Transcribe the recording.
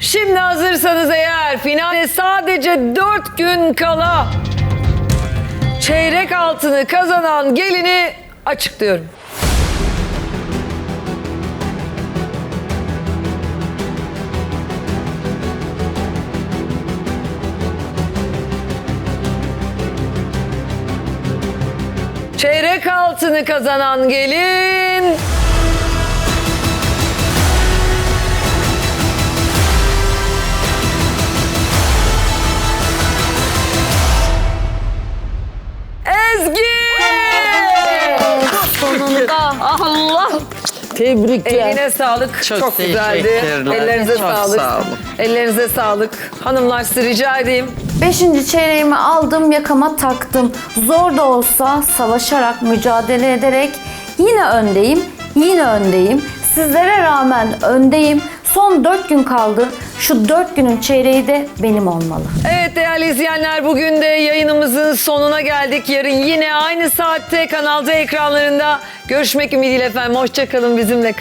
Şimdi hazırsanız eğer finale sadece 4 gün kala çeyrek altını kazanan gelini açıklıyorum. Çeyrek altını kazanan gelin Allah. Tebrikler. Eline sağlık. Çok, Çok güzeldi. teşekkürler. Ellerinize Çok sağlık. sağ olun. Ellerinize sağlık. Hanımlar size rica edeyim. Beşinci çeyreğimi aldım, yakama taktım. Zor da olsa savaşarak, mücadele ederek yine öndeyim, yine öndeyim. Sizlere rağmen öndeyim. Son dört gün kaldı. Şu dört günün çeyreği de benim olmalı. Evet değerli izleyenler bugün de yayınımızın sonuna geldik. Yarın yine aynı saatte kanalda ekranlarında görüşmek ümidiyle efendim. Hoşçakalın bizimle kalın.